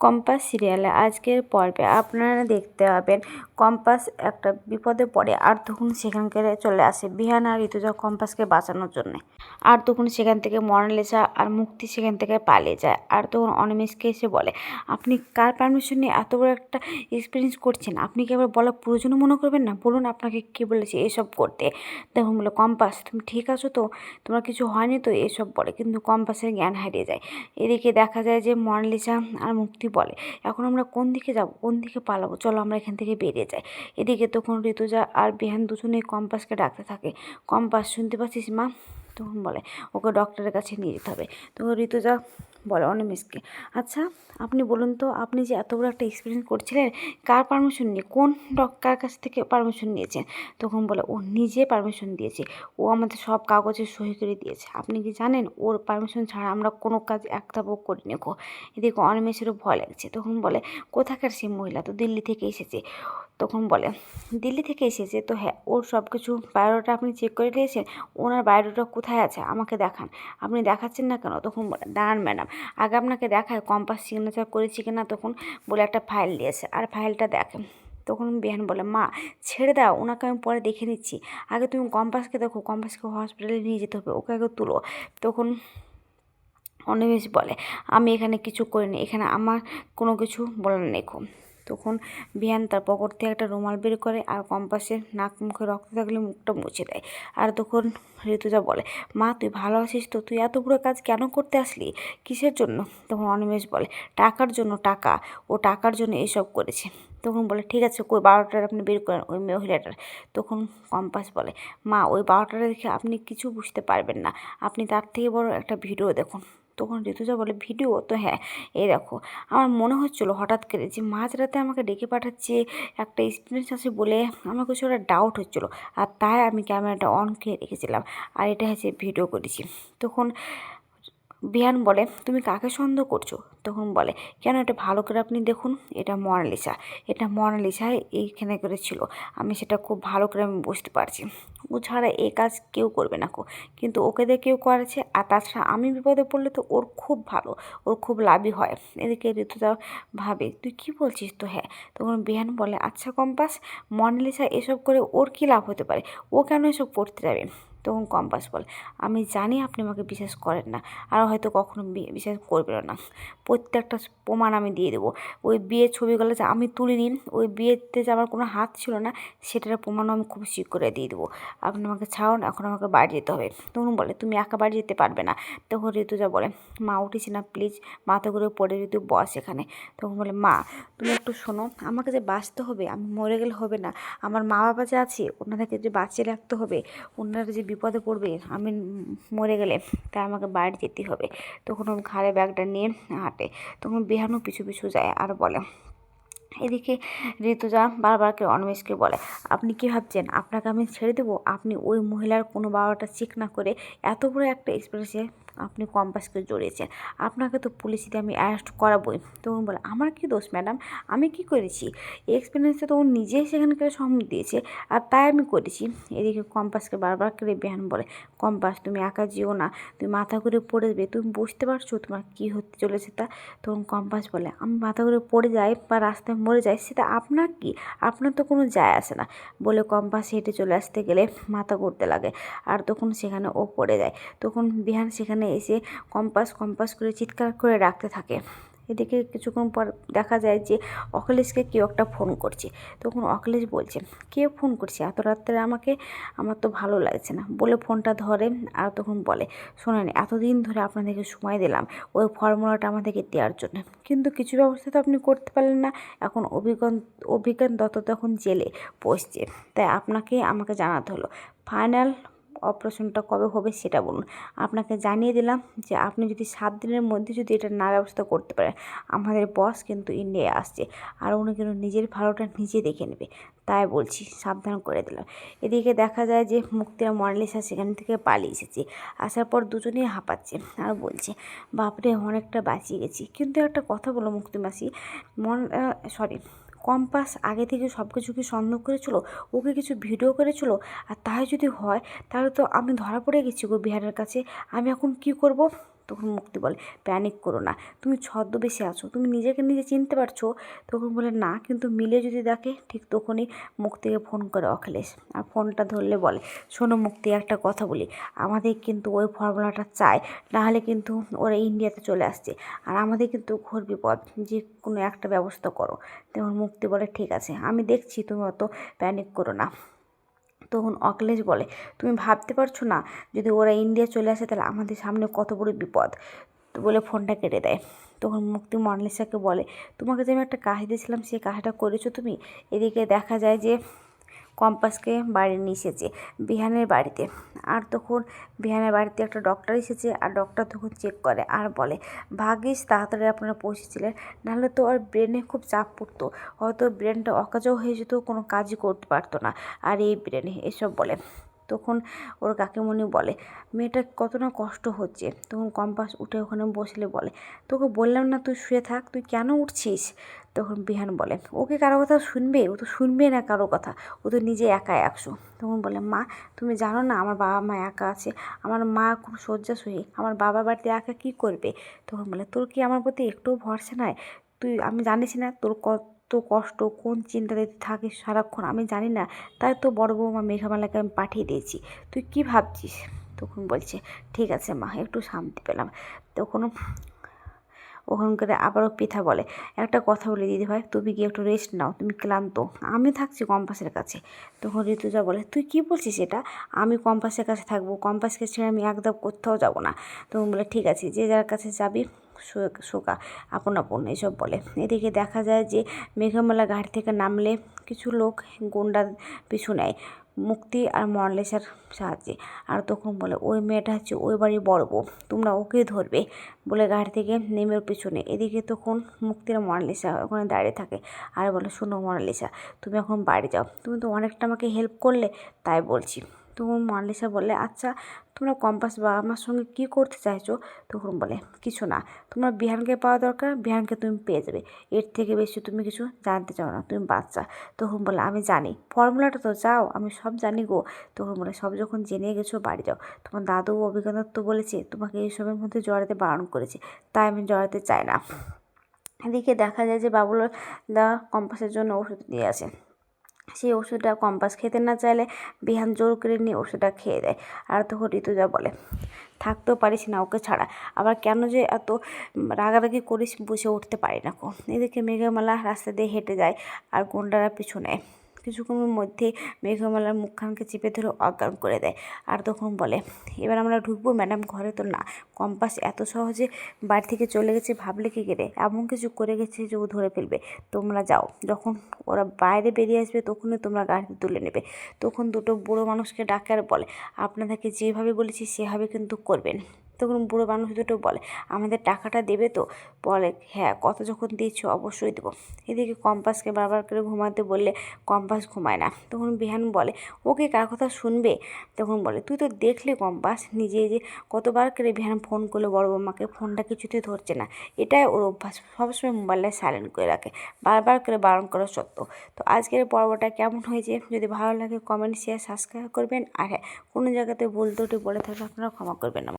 Compass সিরিয়ালে আজকের পর্বে আপনারা দেখতে পাবেন কম্পাস একটা বিপদে পড়ে আর তখন সেখানকার চলে আসে বিহান আর ঋতুজা কম্পাসকে বাঁচানোর জন্য। আর তখন সেখান থেকে মনালিসা আর মুক্তি সেখান থেকে পালিয়ে যায়। আর তখন অনিমেষকে এসে বলে, আপনি কার পারমিশন নিয়ে এত বড় একটা এক্সপিরিয়েন্স করছেন? আপনি কি আবার বলা প্রয়োজনও মনে করবেন না? বলুন আপনাকে কে বলেছে এসব করতে। তখন বলে, কম্পাস, তুমি ঠিক আছো তো? তোমার কিছু হয়নি তো? এসব বলে, কিন্তু কম্পাসের জ্ঞান হারিয়ে যায়। এদিকে দেখা যায় যে মনালিসা আর মুক্তি বলে, এখন আমরা কোন দিকে যাব? কোন দিকে পালাবো? চলো আমরা এখান থেকে বেরিয়ে যাই। এদিকে তখন ঋতুজা আর বিহান দুজনেই কম্পাসকে ডাকতে থাকে। কম্পাস, শুনতে পাচ্ছিস মা? তখন বলে, ওকে ডক্টরের কাছে নিয়ে যেতে হবে। তো ঋতুজা বলে অনিমেষকে আচ্ছা আপনি বলুন তো, আপনি যে এত বড় একটা এক্সপিরিয়েন্স করছিলেন, কার পারমিশন নিয়ে, কোন ডক কার কাছ থেকে পারমিশন নিয়েছেন? তখন বলে, ও নিজে পারমিশন দিয়েছে। ও আমাদের সব কাগজে সই করে দিয়েছে। আপনি কি জানেন, ওর পারমিশন ছাড়া আমরা কোনো কাজ একটা বুক করিনি গো। এদিকে অনিমেষেরও ভয় লাগছে। তখন বলে, কোথাকার সেই মহিলা? তো দিল্লি থেকে এসেছে। তখন বলে, দিল্লি থেকে এসেছে তো হ্যাঁ ওর সব কিছু বায়োডাটা আপনি চেক করে দিয়েছেন, ওনার বায়োডাটা কোথায় আছে আমাকে দেখান। আপনি দেখাচ্ছেন না কেন? তখন বলে, দাঁড়ান ম্যাডাম, আগে আপনাকে দেখায় কম্পাস সিগনেচার করেছি কিনা? তখন বলে, একটা ফাইল দিয়েছে, আর ফাইলটা দেখেন। তখন বিহান বলে, মা, ছেড়ে দাও, ওনাকে আমি পরে দেখে নিচ্ছি। আগে তুমি কম্পাসকে দেখো, কম্পাসকে হসপিটালে নিয়ে যেতে হবে, ওকে আগে তুলো। তখন অনিমেষ বলে, আমি এখানে কিছু করিনি, এখানে আমার কোনো কিছু বলার নেই খুব। তখন বিহান তার পকেট থেকে একটা রুমাল বের করে আর কম্পাসের নাক মুখে রক্ত থাকলে মুখটা মুছে দেয়। আর তখন ঋতুজা বলে, মা, তুই ভালো আছিস তো? তুই এত বড় কাজ কেন করতে আসলি? কিসের জন্য? তখন অনিমেষ বলে, টাকার জন্য টাকা। ও টাকার জন্য এসব করেছে। তখন বলে, ঠিক আছে, কই বারোটার আপনি বের করেন ওই মহিলাটার। তখন কম্পাস বলে, মা, ওই বারোটাটা দেখে আপনি কিছু বুঝতে পারবেন না। আপনি তার থেকে বড় একটা ভিডিও দেখুন। তখন ঋতুজা বলে, ভিডিও? তো হ্যাঁ এই দেখো, আমার মনে হচ্ছিল হঠাৎ করে যে মাঝরাতে আমাকে ডেকে পাঠাচ্ছে একটা এক্সপিরিয়েন্স আছে বলে আমার কিছু একটা ডাউট হচ্ছিল আর তাই আমি ক্যামেরাটা অন করে রেখেছিলাম। আর এটা হচ্ছে ভিডিও করেছি। তখন বিহান বলে, তুমি কাকে সন্দেহ করছ? তখন বলে, কেন এটা ভালো করে আপনি দেখুন, এটা মনালিসা। এটা মনালিসা এইখানে করেছিল। আমি সেটা খুব ভালো করে আমি বুঝতে পারছি। ও ছাড়া এই কাজ কেউ করবে না কো। কিন্তু ওকে দিয়ে কেউ করেছে, আর তাছাড়া আমি বিপদে পড়লে তো ওর খুব ভালো, ওর খুব লাভই হয়। এদিকে ঋতুদা ভাবে, তুই কি বলছিস তো? হ্যাঁ। তখন বিহান বলে আচ্ছা কম্পাস, মনালিসা এসব করে ওর কী লাভ হতে পারে? ও কেন এসব করতে যাবে? তখন কম্পাস বলে আমি জানি আপনি আমাকে বিশ্বাস করেন না, আর হয়তো কখনো বিশ্বাস করবেন না। প্রত্যেকটা প্রমাণ আমি দিয়ে দেবো। ওই বিয়ের ছবিগুলো যে আমি তুলিনি, ওই বিয়েতে যে আমার কোনো হাত ছিল না, সেটার প্রমাণও আমি খুব করে দিয়ে দেবো। আপনি আমাকে ছাড়ুন, এখন আমাকে বাড়ি যেতে হবে। তখন বলে, তুমি একা বাড়ি যেতে পারবে না। তখন ঋতুজা বলে, মা, উঠেছি না প্লিজ মাথা করে পড়ে, ঋতু বস এখানে। তখন বলে, মা, তুমি একটু শোনো, আমাকে যে বাঁচতে হবে, আমি মরে গেলে হবে না। আমার মা বাবা যে আছে, ওনাদেরকে যে বাঁচিয়ে রাখতে হবে, ওনারা যে বিপদে পড়বে, আমি মরে গেলে তাই আমাকে বাইরে যেতে হবে। তখন ওর ঘাড়ে ব্যাগটা নিয়ে হাঁটে। তখন বেহানো পিছু পিছু যায় আর বলে, এদিকে ঋতুজা বারবার কেউ অনমেশকে বলে, আপনি কি ভাবছেন? আপনাকে আমি ছেড়ে দেবো? আপনি ওই মহিলার কোনো বাবাটা চেক না করে এত বড় একটা এক্সপ্রেসে আপনি কম্পাসকে জড়িয়েছেন। আপনাকে তো পুলিশে আমি অ্যারেস্ট করাবোই। তখন বলে, আমার কি দোষ ম্যাডাম আমি কি করেছি? এই এক্সপিরিয়েন্সটা তো ও নিজেই সেখানকার সম্মত দিয়েছে আর তাই আমি করেছি। এদিকে কম্পাসকে বারবার করে বেহান বলে, কম্পাস, তুমি একা যেও না। তুমি মাথা করে পড়ে যাবে। তুমি বুঝতে পারছ তোমার কী হতে চলেছে তা? তখন কম্পাস বলে, আমি মাথা করে পড়ে যাই বা রাস্তায় মরে যাই, সেটা আপনার কি? আপনার তো কোনো যায় আসে না। বলে কম্পাস হেঁটে চলে আসতে গেলে মাথা করতে লাগে আর তখন সেখানে ও পড়ে যায়। তখন বিহান সেখানে এসে কম্পাস কম্পাস করে চিৎকার করে ডাকতে থাকে। এদিকে কিছুক্ষণ পর দেখা যায় যে অখিলেশকে কেউ একটা ফোন করছে। তখন অখিলেশ বলছে, কে ফোন করছে? এত রাত্রে আমাকে, আমার তো ভালো লাগছে না। বলে ফোনটা ধরে আর তখন বলে, শোনেন, এতদিন ধরে আপনাদেরকে সময় দিলাম। ওই ফর্মুলাটা আমাদেরকে দেওয়ার জন্য। কিন্তু কিছু ব্যবস্থা তো আপনি করতে পারলেন না। এখন অভিজ্ঞান অভিজ্ঞান দত্ত তখন জেলে পৌঁছছে। তাই আপনাকে আমাকে জানাতে হলো। ফাইনাল অপারেশনটা কবে হবে সেটা বলুন। আপনাকে জানিয়ে দিলাম যে আপনি যদি সাত দিনের মধ্যে যদি এটা না ব্যবস্থা করতে পারেন, আমাদের বস কিন্তু ইন্ডিয়ায় আসছে আর উনি কিন্তু নিজের ভালোটা নিজে দেখে নেবে। তাই বলছি সাবধান করে দিলাম। এদিকে দেখা যায় যে মুক্তিরা মনালিসা সেখান থেকে পালিয়ে এসেছে। আসার পর দুজনেই হাঁপাচ্ছে আর বলছে, বাপরে, অনেকটা বাঁচিয়ে গেছি। কিন্তু একটা কথা বলো মুক্তি মাসি, মন সরি কম্পাস আগে থেকে সব কিছু কি সন্দেহ করেছিল? ওকে কিছু ভিডিও করেছিল? আর তাই যদি হয়, তাহলে তো আমি ধরা পড়ে গেছি গো বিহারের কাছে। আমি এখন কি করব? তখন মুক্তি বলে, প্যানিক করো না। তুমি ছদ্মবেশে আছো, তুমি নিজেকে নিজে চিনতে পারছ? তখন বলে, না, কিন্তু মিলে যদি দেখে, ঠিক তখনই মুক্তিকে ফোন করে অখিলেশ। আর ফোনটা ধরলে বলে, শোনো মুক্তি, একটা কথা বলি। আমাদের কিন্তু ওই ফর্মুলাটা চাই, নাহলে কিন্তু ওরা ইন্ডিয়াতে চলে আসছে। আর আমাদের কিন্তু ঘোর বিপদ, যে কোনো একটা ব্যবস্থা করো। তখন মুক্তি বলে, ঠিক আছে, আমি দেখছি, তুমি অত প্যানিক করো না। তখন অখিলেশ বলে, তুমি ভাবতে পারছ না? যদি ওরা ইন্ডিয়া চলে আসে তাহলে আমাদের সামনে কত বড় বিপদ? বলে ফোনটা কেটে দেয়। তখন মুক্তি মনালিসাকে বলে, তোমাকে যে আমি একটা কাহি দিয়েছিলাম, সেই কাহিটা করেছ তুমি? এদিকে দেখা যায় যে কম্পাসকে বাড়ি নিয়ে এসেছে বিহানের বাড়িতে। আর তখন বিহানের বাড়িতে একটা ডক্টর এসেছে, আর ডক্টর তখন চেক করে আর বলে ভাগিস তাড়াতাড়ি আপনারা পৌঁছেছিলেন, নাহলে তো ওর ব্রেনে খুব চাপ পড়তো। হয়তো ব্রেনটা অকাজও হয়ে যেত, কোনো কাজই করতে পারতো না। আর এই ব্রেনে এসব বলে। তখন ওর কাকিমণি বলে, মেয়েটা কত না কষ্ট হচ্ছে। তখন কম্পাস উঠে ওখানে বসলে বলে, তোকে বললাম না তুই শুয়ে থাক, তুই কেন উঠছিস? তখন বিহান বলে, ওকে কারও কথা শুনবে? ও তো শুনবে না কারও কথা। ও তো নিজে একা একশো। তখন বলে, মা, তুমি জানো না আমার বাবা মা একা আছে? আমার মা খুব শয্যাশয়ী। আমার বাবা বাড়িতে একা কী করবে? তখন বলে, তোর কি আমার প্রতি একটুও ভরসা নাই? তুই, আমি জানিস না তোর কত কষ্ট, কোন চিন্তাতে থাকিস সারাক্ষণ আমি জানি না। তাই তো বড় বৌমা মেঘামালাকে আমি পাঠিয়ে দিয়েছি। তুই কি ভাবছিস? তখন বলছে, ঠিক আছে মা, একটু শান্তি পেলাম। তখন ওখান করে আবারও পিঠা বলে, একটা কথা বলে দিদি ভাই তুমি কি একটু রেস্ট নাও, তুমি ক্লান্ত। আমি থাকছি কম্পাসের কাছে। তখন ঋতুজা বলে, তুই কি বলছিস এটা? আমি কম্পাসের কাছে থাকব, কম্পাসকে ছেড়ে আমি একদম কোথাও যাব না। তখন বলে, ঠিক আছে, যে যার কাছে যাবি শোকা, আপন আপন এসব বলে। এদিকে দেখা যায় যে মেঘামালা গাড়ি থেকে নামলে কিছু লোক গুন্ডা পিছু নেয়, মুক্তি আর মরলেশার সাহায্যে। আর তখন বলে, ওই মেয়েটা হচ্ছে ওই বাড়ির বড় বউ, তোমরা ওকে ধরবে, বলে গাড়ি থেকে নেমে পিছনে এদিকে তখন মুক্তির মনালিসা ওখানে দাঁড়িয়ে থাকে, আর বলে, শোনো মনালিসা তুমি এখন বাড়ি যাও। তুমি তো অনেকটা আমাকে হেল্প করলে, তাই বলছি। তখন মনালিসা বলে আচ্ছা তোমরা কম্পাস বা আমার সঙ্গে কী করতে চাইছো? তখন বলে, কিছু না, তোমার বিহানকে পাওয়া দরকার, বিহানকে তুমি পেয়ে যাবে। এর থেকে বেশি তুমি কিছু জানতে চাও না, তুমি বাচ্চা। তখন বলে, আমি জানি, ফর্মুলাটা তো চাও, আমি সব জানি গো। তখন বলে, সব যখন জেনে গেছো, বাড়ি যাও। তোমার দাদু অভিজ্ঞতা তো বলেছে, তোমাকে এইসবের মধ্যে জড়াতে বারণ করেছে, তাই আমি জড়াতে চাই না। এদিকে দেখা যায় যে বাবুল দা কম্পাসের জন্য ওষুধ দিয়ে আসে। সেই ওষুধটা কম্পাস খেতে না চাইলে বিহান জোর করে নিয়ে ওষুধটা খেয়ে দেয়। আর তখন ঋতুজা বলে, থাকতেও পারিস না ওকে ছাড়া। আবার কেন যে এত রাগারাগি করিস বসে উঠতে পারি না এদিকে মেঘামালা রাস্তা দিয়ে হেঁটে যায় আর গুন্ডারা পিছু নেয়। কিছুক্ষণের মধ্যে মেঘমালার মুখখানকে চেপে ধরে অজ্ঞান করে দেয়। আর তখন বলে, এবার আমরা ঢুকবো? ম্যাডাম, ঘরে তো না। কম্পাস এত সহজে বাড়ি থেকে চলে গেছে, ভাবলে কি করে এমন কিছু করে গেছে যে ও ধরে ফেলবে। তোমরা যাও। যখন ওরা বাইরে বেরিয়ে আসবে, তখনই তোমরা গাড়িতে তুলে নেবে। তখন দুটো বুড়ো মানুষকে ডাকে আর বলে, আপনাদেরকে যেভাবে বলেছি, সেভাবে কিন্তু করবেন। তখন বুড়ো মানুষ দুটো বলে, আমাদের টাকাটা দেবে তো? বলে হ্যাঁ কত যখন দিচ্ছ অবশ্যই দেবো। এদিকে কম্পাসকে বারবার করে ঘুমাতে বললে কম্পাস ঘুমায় না। তখন বিহান বলে, ওকে কার কথা শুনবে? তখন বলে, তুই তো দেখলি কম্পাস, নিজে যে কতবার করে বিহান ফোন করল বড় বৌমাকে, ফোনটা কিছুতেই ধরছে না। এটাই ওর অভ্যাস। সবসময় মোবাইলটা সাইলেন্ট করে রাখে, বারবার করে বারণ করা সত্ত্বেও। তো আজকের পর্বটা কেমন হয়েছে? যদি ভালো লাগে কমেন্ট শেয়ার সাবস্ক্রাইব করবেন। আর হ্যাঁ কোনো জায়গাতে ভুল ত্রুটি বলে থাকলে আপনারা ক্ষমা করবেন